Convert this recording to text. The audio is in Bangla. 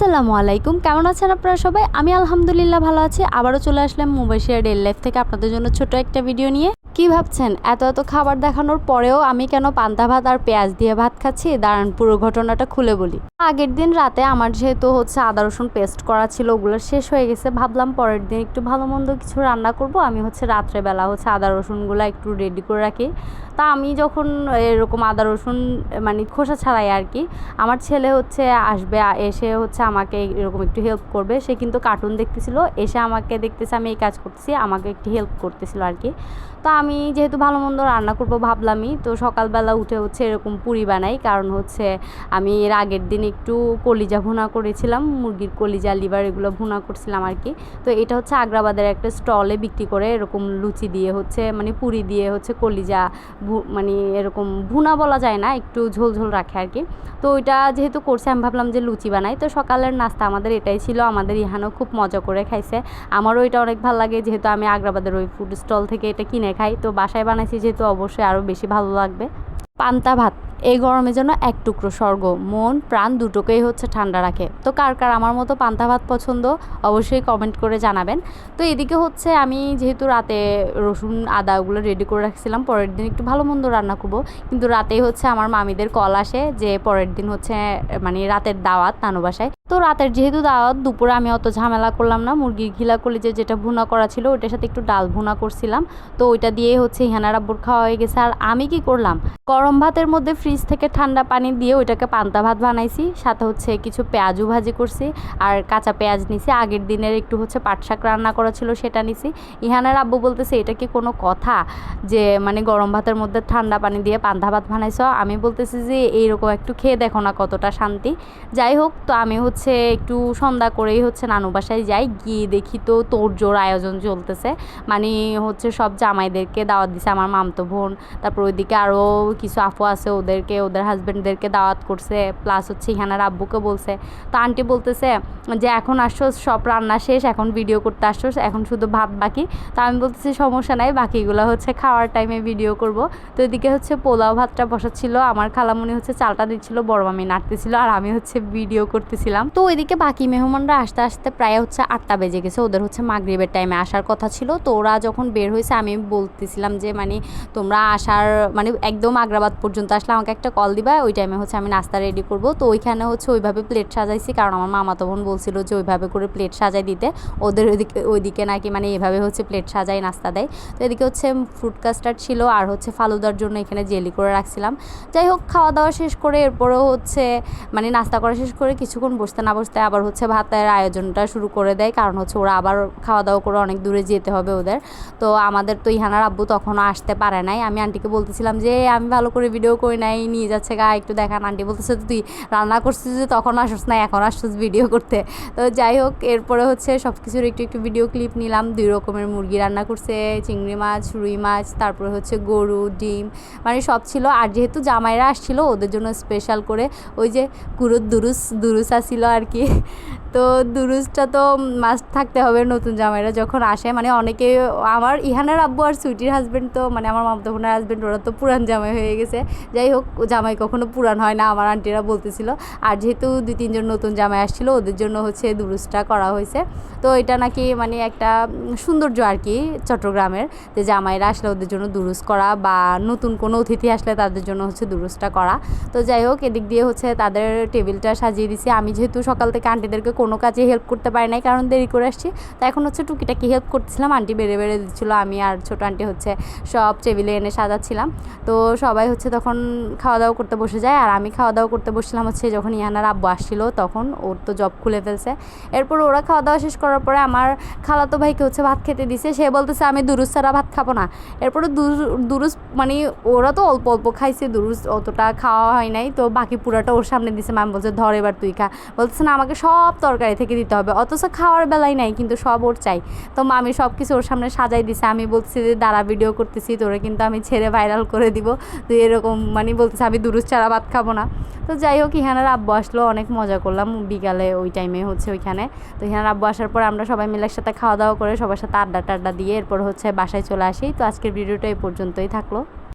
আসসালামু আলাইকুম। কেমন আছেন আপনারা সবাই? আমি আলহামদুলিল্লাহ ভালো আছি। আবারও চলে আসলাম মুবাইশিয়া ডেল লাইফ থেকে আপনাদের জন্য ছোট একটা ভিডিও নিয়ে। কি ভাবছেন? এত এত খাবার দেখানোর পরেও আমি কেন পান্তা ভাত আর পেঁয়াজ দিয়ে ভাত খাচ্ছি? দাঁড়ান, পুরো ঘটনাটা খুলে বলি। আগের দিন রাতে আমার যেহেতু হচ্ছে আদা, রসুন পেস্ট করা ছিল, ওগুলো শেষ হয়ে গেছে। ভাবলাম পরের দিন একটু ভালো মন্দ কিছু রান্না করব। আমি হচ্ছে রাত্রেবেলা হচ্ছে আদা, রসুনগুলো একটু রেডি করে রাখি। তা আমি যখন এরকম আদা, রসুন মানে খোসা ছাড়াই আর কি, আমার ছেলে হচ্ছে আসবে, এসে হচ্ছে আমাকে এরকম একটু হেল্প করবে। সে কিন্তু কার্টুন দেখতেছিল। এসে আমাকে দেখতেছে, আমি এই কাজ করতেছি, আমাকে একটু হেল্প করতেছিল আর কি। তো আমি যেহেতু ভালো মন্দ রান্না করব ভাবলামই, তো সকালবেলা উঠে হচ্ছে এরকম পুরি বানাই। কারণ হচ্ছে আমি এর আগের দিন একটু কলিজা ভুনা করেছিলাম, মুরগির কলিজা, লিভার এগুলো ভুনা করছিলাম আর কি। তো এটা হচ্ছে আগ্রাবাদের একটা স্টলে বিক্রি করে এরকম লুচি দিয়ে হচ্ছে মানে পুরি দিয়ে হচ্ছে কলিজা মানে এরকম ভুনা বলা যায় না, একটু ঝোল ঝোল রাখে আর কি। তো ওইটা যেহেতু করছে, আমি ভাবলাম যে লুচি বানাই। তো সকালের নাস্তা আমাদের এটাই ছিল, আমাদের ইহানও খুব মজা করে খাইছে। আমারও এটা অনেক ভালো লাগে, যেহেতু আমি আগ্রাবাদের ওই ফুড স্টল থেকে এটা কিনে খাই। তো বাসায় বানাইছি যেহেতু অবশ্যই আরও বেশি ভালো লাগবে। পান্তা ভাত, এই গরমে জন্য এক টুকরো স্বর্গ, মন, প্রাণ দুটোকেই হচ্ছে ঠান্ডা রাখে। তো কার কার আমার মতো পান্তা ভাত পছন্দ, অবশ্যই কমেন্ট করে জানাবেন। তো এদিকে হচ্ছে আমি যেহেতু রাতে রসুন, আদা ওগুলো রেডি করে রাখছিলাম, পরের দিন একটু ভালো মন্দ রান্না করব। কিন্তু রাতেই হচ্ছে আমার মামিদের কল আসে যে পরের দিন হচ্ছে মানে রাতের দাওয়াত নানু বাসায়। তো রাতের যেহেতু দাওয়াত, দুপুরে আমি অত ঝামেলা করলাম না, মুরগির ঘিলা কলিজে যেটা ভুনা করা ছিল ওইটার সাথে একটু ডাল ভুনা করছিলাম। তো ওইটা দিয়ে হচ্ছে ইহানার আব্বুর খাওয়া হয়ে গেছে। আর আমি কি করলাম? গরম ভাতের মধ্যে ফ্রিজ থেকে ঠান্ডা পানি দিয়ে ওইটাকে পান্তা ভাত বানাইছি। সাথে হচ্ছে কিছু পেঁয়াজু ভাজি করছি আর কাঁচা পেঁয়াজ নিছি। আগের দিনের একটু হচ্ছে পাট শাক রান্না করা ছিল সেটা নিছি। ইহানার আব্বু বলতেছে, এটা কি কোনো কথা যে মানে গরম ভাতের মধ্যে ঠান্ডা পানি দিয়ে পান্তা ভাত বানাইছো? আমি বলতেছি যে, এইরকম একটু খেয়ে দেখো না কতটা শান্তি। যাই হোক, তো আমি হচ্ছে একটু সন্ধ্যা করেই হচ্ছে নানু বাসায় যাই। গিয়ে দেখি তো তোর জোর আয়োজন চলতেছে। মানে হচ্ছে সব জামাইদেরকে দাওয়াত দিছে, আমার মামতো বোন। তারপর ওইদিকে আরও কিছু আফু আছে ওদেরকে, ওদের হাজব্যান্ডদেরকে দাওয়াত করছে প্লাস হচ্ছে ইহানার আব্বুকে বলছে। তো আন্টি বলতেছে যে, এখন আসছো, সব রান্না শেষ, এখন ভিডিও করতে আসছো, এখন শুধু ভাত বাকি। তো আমি বলতেছি, সমস্যা নাই, বাকিগুলো হচ্ছে খাওয়ার টাইমে ভিডিও করব। তো এদিকে হচ্ছে পোলাও ভাতটা বসাচ্ছিল, আমার খালামুনি হচ্ছে চালটা দিচ্ছিল, বড় মামি নাড়তেছিল, আর আমি হচ্ছে ভিডিও করতেছিলাম। তো ওইদিকে বাকি মেহমানরা আসতে আসতে প্রায় হচ্ছে আটটা বেজে গেছে, ওদের হচ্ছে মাগরিবের টাইমে আসার কথা ছিল। তো ওরা যখন বের হয়েছে, আমি বলতেছিলাম যে মানে তোমরা আসার মানে একদম আগ্রাবাদ পর্যন্ত আসলে আমাকে একটা কল দিবা, ওই টাইমে হচ্ছে আমি নাস্তা রেডি করব। তো ওইখানে হচ্ছে ওইভাবে প্লেট সাজাইছি, কারণ আমার মামাতো বোন বলছিল যে ওইভাবে করে প্লেট সাজাই দিতে। ওদের ওইদিকে ওইদিকে নাকি মানে এভাবে হচ্ছে প্লেট সাজাই, নাস্তা দেয়। তো এদিকে হচ্ছে ফ্রুট কাস্টার্ড ছিল আর হচ্ছে ফালুদার জন্য এখানে জেলি করে রাখছিলাম। যাই হোক, খাওয়া দাওয়া শেষ করে এরপরেও হচ্ছে মানে নাস্তা করা শেষ করে কিছুক্ষণ বসতে না বসতে আবার হচ্ছে ভাতের আয়োজনটা শুরু করে দেয়। কারণ হচ্ছে ওরা আবার খাওয়া দাওয়া করে অনেক দূরে যেতে হবে ওদের। তো আমাদের তো ইহানার আব্বু তখনও আসতে পারে নাই। আমি আন্টিকে বলতেছিলাম যে আমি ভালো করে ভিডিও করে নাই, নিয়ে যাচ্ছে গা, একটু দেখান, আন্টি বলতেছে তো তুই রান্না করছিস যে তখন আসছিস না, এখন আসছিস ভিডিও করতে। তো যাই হোক, এরপরে হচ্ছে সব কিছুর একটু একটু ভিডিও ক্লিপ নিলাম, দুই রকমের মুরগি রান্না করছে, চিংড়ি মাছ, রুই মাছ, তারপরে হচ্ছে গরু, ডিম মানে সব ছিল। আর যেহেতু জামাইরা আসছিল, ওদের জন্য স্পেশাল করে ওই যে কুরুত দুরুস দুরুস আসছিল আর কি। তো দুরুসটা তো মাস্ট থাকতে হবে নতুন জামাইরা যখন আসে মানে অনেকে, আমার ইহানের আব্বু আর সুইটির হাজব্যান্ড তো মানে আমার মামতো বোনের হাজব্যান্ড ওরা তো পুরান জামাই হয়ে গেছে। যাই হোক জামাই কখনো পুরান হয় না, আমার আন্টিরা বলতেছিল। আর যেহেতু দুই, তিনজন নতুন জামাই আসছিল, ওদের জন্য হচ্ছে দুরুসটা করা হয়েছে। তো এটা নাকি মানে একটা সৌন্দর্য আর কি চট্টগ্রামের, যে জামাইরা আসলে ওদের জন্য দুরুজ করা বা নতুন কোনো অতিথি আসলে তাদের জন্য হচ্ছে দুরুসটা করা। তো যাই হোক, এদিক দিয়ে হচ্ছে তাদের টেবিলটা সাজিয়ে দিছি। আমি যেহেতু সকাল থেকে আন্টিদেরকে কোনো কাজে হেল্প করতে পারি নাই, কারণ দেরি করে আসছি। তো এখন হচ্ছে টুকিটাকি হেল্প করতেছিলাম আন্টি বেড়ে বেড়ে দিচ্ছিল, আমি আর ছোটো আন্টি হচ্ছে সব টেবিলে এনে সাজাচ্ছিলাম। তো সবাই হচ্ছে তখন খাওয়া দাওয়া করতে বসে যায়, আর আমি খাওয়া দাওয়া করতে বসছিলাম হচ্ছে যখন ইয়ানার আব্বু আসছিল, তখন ওর তো জব খুলে ফেলছে। এরপর ওরা খাওয়া দাওয়া শেষ করার পরে আমার খালাতো ভাইকে হচ্ছে ভাত খেতে দিছে, সে বলতেছে, আমি দুরুস ছাড়া ভাত খাব না। এরপরে দুরু- দুরুস মানে ওরা তো অল্প অল্প খাইছে দুরুস অতটা খাওয়া হয় নাই। তো বাকি পুরাটা ওর সামনে দিছে ম্যাম বলছে, ধর এবার তুই খা। বলতেছে, না, আমাকে সব তরকারি থেকে দিতে হবে। অথচ খাওয়ার বেলায় নাই, কিন্তু সব ওর চাই। তো মামি সব কিছু ওর সামনে সাজাই দিছে। আমি বলছি যে, দাঁড়া ভিডিও করতেছি, তোরে কিন্তু আমি ছেড়ে ভাইরাল করে দিব। তুই এরকম মানে বলতেছে, আমি দুরুস ছাড়া ভাত খাব না। তো যাই হোক, ইহানার আব্বু আসলো, অনেক মজা করলাম। বিকালে ওই টাইমে হচ্ছে ওইখানে। তো ইহানার আব্বু আসার পর আমরা সবাই মিলে একসাথে খাওয়া দাওয়া করে সবার সাথে আড্ডা টাড্ডা দিয়ে এরপর হচ্ছে বাসায় চলে আসি। তো আজকের ভিডিওটা এই পর্যন্তই থাকল।